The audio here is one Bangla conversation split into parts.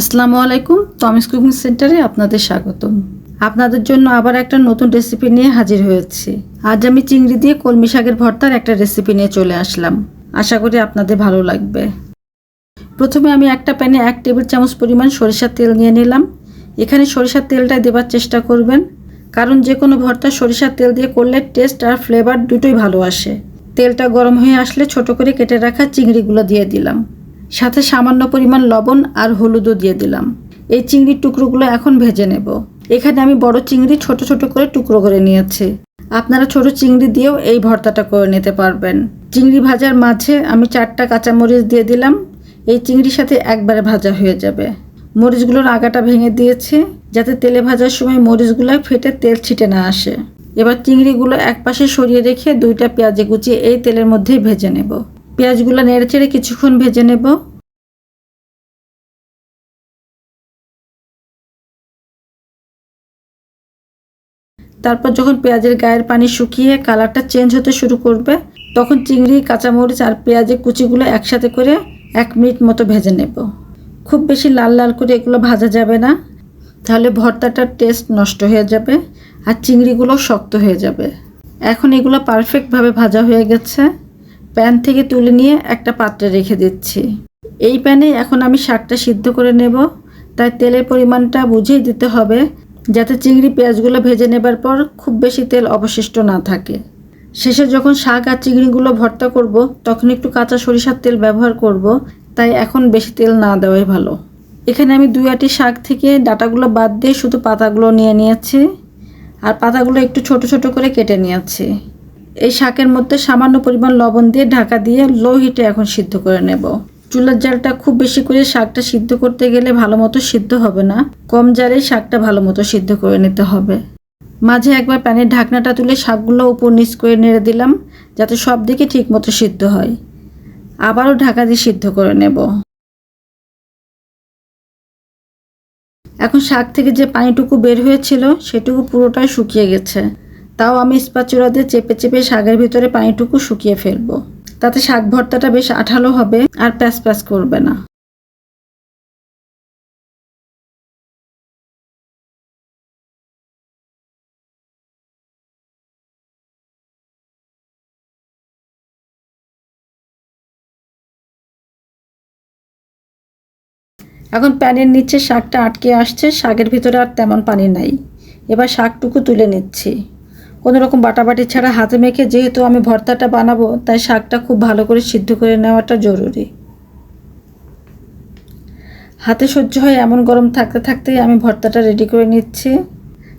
আসসালামু আলাইকুম টমিস কুকিং সেন্টারে আপনাদের স্বাগতম। আপনাদের জন্য আবার একটা নতুন রেসিপি নিয়ে হাজির হয়েছি। আজ আমি চিংড়ি দিয়ে কলমি শাকের ভর্তার একটা রেসিপি নিয়ে চলে আসলাম। আশা করি আপনাদের ভালো লাগবে। প্রথমে আমি একটা প্যানে এক টেবিল চামচ পরিমাণ সরিষার তেল নিয়ে নিলাম। এখানে সরিষার তেলটাই দেবার চেষ্টা করবেন। কারণ যে কোনো ভর্তা সরিষার তেল দিয়ে করলে টেস্ট আর ফ্লেভার দুটোই ভালো আসে। তেলটা গরম হয়ে আসলে ছোট করে কেটে রাখা চিংড়িগুলো দিয়ে দিলাম। সাথে সামান্য পরিমাণ লবণ আর হলুদও দিয়ে দিলাম। এই চিংড়ির টুকরোগুলো এখন ভেজে নেব। এখানে আমি বড় চিংড়ি ছোট ছোট করে টুকরো করে নিয়েছি। আপনারা ছোট চিংড়ি দিয়েও এই ভর্তাটা করে নিতে পারবেন। চিংড়ি ভাজার মাঝে আমি চারটা কাঁচামরিচ দিয়ে দিলাম। এই চিংড়ির সাথে একবারে ভাজা হয়ে যাবে। মরিচগুলোর আগাটা ভেঙে দিয়েছি, যাতে তেলে ভাজার সময় মরিচগুলো ফেটে তেল ছিটে না আসে। এবার চিংড়িগুলো একপাশে সরিয়ে রেখে দুইটা পেঁয়াজে কুচিয়ে এই তেলের মধ্যেই ভেজে নেব। পেঁয়াজগুলো নেড়ে চেড়ে কিছুক্ষণ ভেজে নেব। তারপর যখন পেঁয়াজের গায়ের পানি শুকিয়ে কালারটা চেঞ্জ হতে শুরু করবে, তখন চিংড়ি, কাঁচামরিচ আর পেঁয়াজের কুচিগুলো একসাথে করে এক মিনিট মতো ভেজে নেব। খুব বেশি লাল লাল করে এগুলো ভাজা যাবে না। তাহলে ভর্তাটার টেস্ট নষ্ট হয়ে যাবে আর চিংড়িগুলো শক্ত হয়ে যাবে। এখন এগুলো পারফেক্টভাবে ভাজা হয়ে গেছে। প্যান থেকে তুলে নিয়ে একটা পাত্রে রেখে দিচ্ছি। এই প্যানে এখন আমি শাকটা সিদ্ধ করে নেব। তাই তেলের পরিমাণটা বুঝেই দিতে হবে, যাতে চিংড়ি পেঁয়াজগুলো ভেজে নেবার পর খুব বেশি তেল অবশিষ্ট না থাকে। শেষে যখন শাক আর চিংড়িগুলো ভর্তা করব, তখন একটু কাঁচা সরিষার তেল ব্যবহার করব। তাই এখন বেশি তেল না দেওয়াই ভালো। এখানে আমি দুই আটি শাক থেকে ডাটাগুলো বাদ দিয়ে শুধু পাতাগুলো নিয়ে নিয়েছি। আর পাতাগুলো একটু ছোট ছোট করে কেটে নিয়েছি। এই শাকের মধ্যে সামান্য পরিমাণ লবণ দিয়ে ঢাকা দিয়ে লো হিটে এখন সিদ্ধ করে নেব। চুলার জালটা খুব বেশি করে শাকটা সিদ্ধ করতে গেলে ভালো মতো সিদ্ধ হবে না। কম জালে শাকটা ভালো মতো সিদ্ধ করে নিতে হবে। মাঝে একবার প্যানের ঢাকনাটা তুলে শাকগুলো উপর নিচ করে নেড়ে দিলাম, যাতে সব দিকে ঠিক মতো সিদ্ধ হয়। আবারও ঢাকা দিয়ে সিদ্ধ করে নেব। এখন শাক থেকে যে পানিটুকু বের হয়েছিল, সেটুকু পুরোটাই শুকিয়ে গেছে। তাও আমি স্পাচুরা দিয়ে চেপে চেপে শাকের ভিতরে পানিটুকু শুকিয়ে ফেলব। তাতে শাক ভর্তাটা বেশ আঠালো হবে আর প্যাচ প্যাস করবে না। এখন প্যানের নিচে শাকটা আটকে আসছে, শাকের ভিতরে আর তেমন পানি নাই। এবার শাকটুকু তুলে নিচ্ছি। কোনো রকম বাটাবাটি ছাড়া হাতে মেখে যেহেতু আমি ভর্তাটা বানাবো, তাই শাকটা খুব ভালো করে সিদ্ধ করে নেওয়াটা জরুরি। হাতে সহ্য হয় এমন গরম থাকতে থাকতেই আমি ভর্তাটা রেডি করে নিচ্ছি।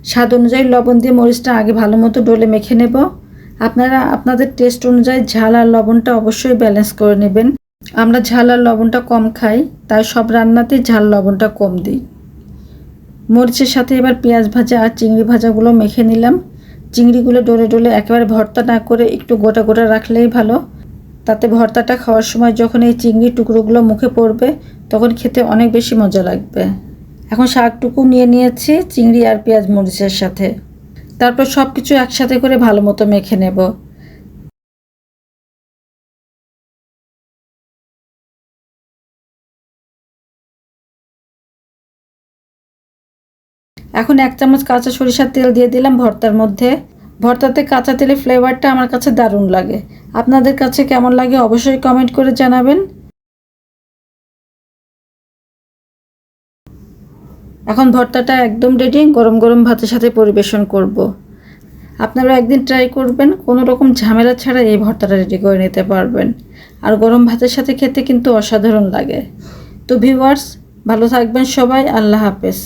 স্বাদ অনুযায়ী লবণ দিয়ে মরিচটা আগে ভালো মতো ডলে মেখে নেব। আপনারা, আপনাদের টেস্ট অনুযায়ী ঝাল আর লবণটা অবশ্যই ব্যালেন্স করে নেবেন। আমরা ঝাল আর লবণটা কম খাই, তাই সব রান্নাতেই ঝাল লবণটা কম দিই। মরিচের সাথে এবার পেঁয়াজ ভাজা আর চিংড়ি ভাজাগুলো মেখে নিলাম। চিংড়িগুলো ডলে ডলে একেবারে ভর্তা না করে একটু গোটা গোটা রাখলেই ভালো। তাতে ভর্তাটা খাওয়ার সময় যখন এই চিংড়ির টুকরোগুলো মুখে পড়বে, তখন খেতে অনেক বেশি মজা লাগবে। এখন শাকটুকু নিয়ে নিয়েছি, চিংড়ি আর পেঁয়াজ মরিচের সাথে। তারপর সব কিছু একসাথে করে ভালো মতো মেখে নেব। এখন এক চামচ কাঁচা সরিষার তেল দিয়ে দিলাম ভর্তার মধ্যে। ভর্তাতে কাঁচা তেলের ফ্লেভারটা আমার কাছে দারুণ লাগে। আপনাদের কাছে কেমন লাগে অবশ্যই কমেন্ট করে জানাবেন। এখন ভর্তাটা একদম রেডি গরম গরম ভাতের সাথে পরিবেশন করব। আপনারা একদিন ট্রাই করবেন, কোনো রকম ঝামেলা ছাড়া এই ভর্তাটা রেডি করে নিতে পারবেন। আর গরম ভাতের সাথে খেতে কিন্তু অসাধারণ লাগে। তো ভিউয়ার্স ভালো থাকবেন সবাই, আল্লাহ হাফেজ।